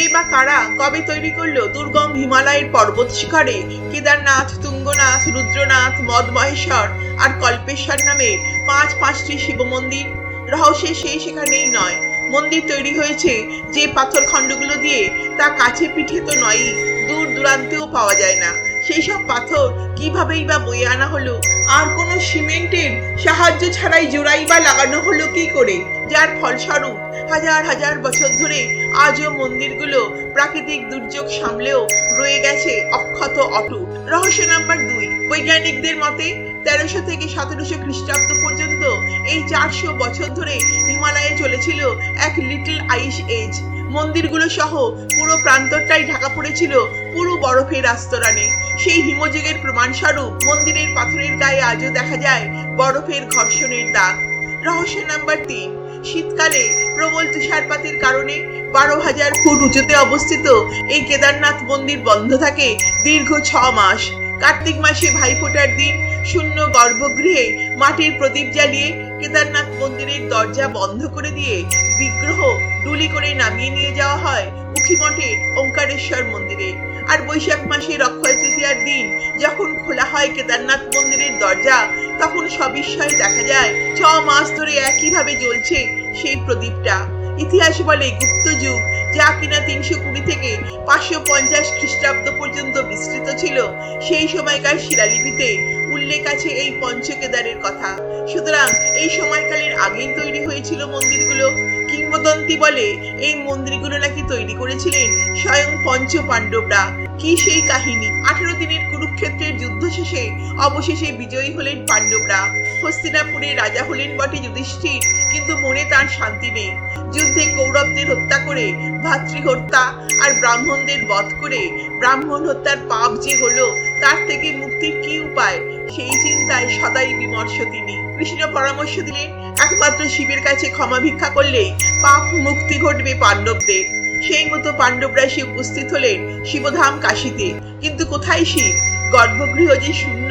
কে বা কারা কবে তৈরি করল দুর্গম হিমালয়ের পর্বত শিখরে? কেদারনাথ, তুঙ্গনাথ, রুদ্রনাথ মদমহেশ্বর আর কল্পেশ্বর নামে পাঁচ পাঁচটি শিব মন্দির? রহস্য সেই সেখানেই নয়। মন্দির তৈরি হয়েছে যে পাথর খণ্ডগুলো দিয়ে তা কাছে পিঠে তো নয়ই, দূর দূরান্তেও পাওয়া যায় না। সেই সব পাথর কিভাবেই বা বয়ে আনা হলো? আর কোনো সিমেন্টের সাহায্য ছাড়াই জোড়াই বা লাগানো হলো কি করে? যার ফলস্বরূপ হাজার হাজার বছর ধরে আজও মন্দিরগুলো প্রাকৃতিক দুর্যোগ সামলেও রয়ে গেছে অক্ষত অটুট। রহস্য নাম্বার দুই, বৈজ্ঞানিকদের মতে তেরোশো থেকে সতেরোশো খ্রিস্টাব্দ পর্যন্ত এই চারশো বছর ধরে হিমালয়ে চলেছিল এক লিটল আইস এজ। মন্দিরগুলো সহ পুরো প্রান্তরটাই ঢাকা পড়েছিল পুরো বরফের আস্তরণে সেই হিমযুগের প্রমাণস্বরূপ মন্দিরের পাথরের গায়ে আজও দেখা যায় বরফের ঘর্ষণের দাগ। রহস্য নাম্বার তিন, শীতকালে প্রবল তুষারপাতের কারণে বারো হাজার ফুট উঁচুতে অবস্থিত এই কেদারনাথ মন্দির বন্ধ থাকে দীর্ঘ ছ মাস। কার্তিক মাসে ভাইফোঁটার দিন শূন্য গর্ভগৃহে মাটির প্রদীপ জ্বালিয়ে কেদারনাথ মন্দিরের দরজা বন্ধ করে দিয়ে বিগ্রহ ডুলি করে নামিয়ে নিয়ে যাওয়া হয় উখিমঠের ওঙ্কারেশ্বর মন্দিরে। আর বৈশাখ মাসের অক্ষয় তৃতীয়ার দিন যখন খোলা হয় কেদারনাথ মন্দিরের দরজা, তখন সবিস্ময়ে দেখা যায় ছ মাস ধরে একইভাবে জ্বলছে সেই প্রদীপটা। ইতিহাস বলে গুপ্ত যুগ, যা কিনা তিনশো কুড়ি থেকে পাঁচশো পঞ্চাশ খ্রিস্টাব্দ পর্যন্ত বিস্তৃত ছিল। সেই সময়কার শিলালিপিতে উল্লেখ আছে এই পঞ্চকেদারের কথা। সুতরাং এই সময়কালের আগেই তৈরি হয়েছিল মন্দিরগুলো। কিংবদন্তি বলে এই মন্দিরগুলো নাকি তৈরি করেছিলেন স্বয়ং পঞ্চ পাণ্ডবরা কি সেই কাহিনী? আঠারো দিনের কুরুক্ষেত্রের যুদ্ধ শেষে অবশেষে বিজয়ী হলেন পাণ্ডবরা। হস্তিনাপুরে রাজা হলেন বটে যুধিষ্ঠির, কিন্তু মনে তার শান্তি নেই। যুদ্ধে কৌরবদের হত্যা করে, ভাতৃহত্যা আর ব্রাহ্মণদের বধ করে ব্রাহ্মণ হত্যার পাপ যে হলো, তার থেকে মুক্তির কি উপায়? সেই চিন্তায় সদাই বিমর্ষ তিনি। কৃষ্ণ পরামর্শ দিলেন একমাত্র শিবের কাছে ক্ষমা ভিক্ষা করলে পাপ মুক্তি ঘটবে পাণ্ডবদের। সেই মতো পাণ্ডবরা সে উপস্থিত হলেন শিবধাম কাশীতে। কিন্তু কোথায় শিব? গর্ভগৃহ যে শূন্য।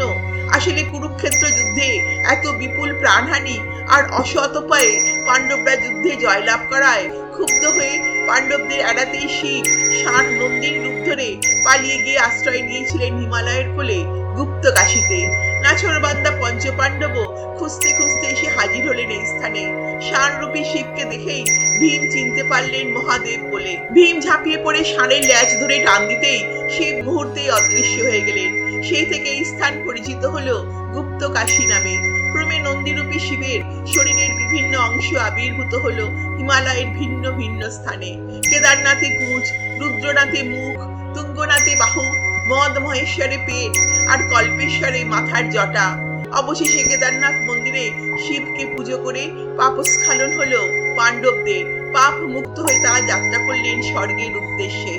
আসলে কুরুক্ষেত্র যুদ্ধে এত বিপুল প্রাণহানি আর অসৎ উপায়ে পাণ্ডবরা যুদ্ধে জয়লাভ করায় ক্ষুব্ধ হয়ে পাণ্ডবদের এড়াতেই শিব ষাঁড় নন্দীর রূপ ধরে পালিয়ে গিয়ে আশ্রয় নিয়েছিলেন হিমালয়ের কোলে গুপ্ত কাশীতে। নাছরবান্দা পঞ্চপাণ্ডব খুঁজতে খুঁজতে এসে হাজির হলেন এই স্থানে। ষাঁড়রূপী শিবকে দেখেই ভীম চিনতে পারলেন মহাদেব বলে। ভীম ঝাঁপিয়ে পড়ে ষাঁড়ের ল্যাচ ধরে টান দিতেই শিব মুহূর্তেই অদৃশ্য হয়ে গেলেন। সেই থেকে এই স্থান পরিচিত হলো গুপ্ত কাশী নামে। ক্রমে নন্দীরূপী শিবের শরীরের বিভিন্ন অংশ আবির্ভূত হলো হিমালয়ের ভিন্ন ভিন্ন স্থানে। কেদারনাথে কুচ, রুদ্রনাথে মুখ, তুঙ্গনাথে বাহু মদ মহেশ্বরে পেট আর কল্পেশ্বরে মাথার জটা। অবশেষে কেদারনাথ মন্দিরে শিবকে পুজো করে পাপস্খলন হলো পাণ্ডবদের। পাপ মুক্ত হয়ে তারা যাত্রা করলেন স্বর্গের উদ্দেশ্যে।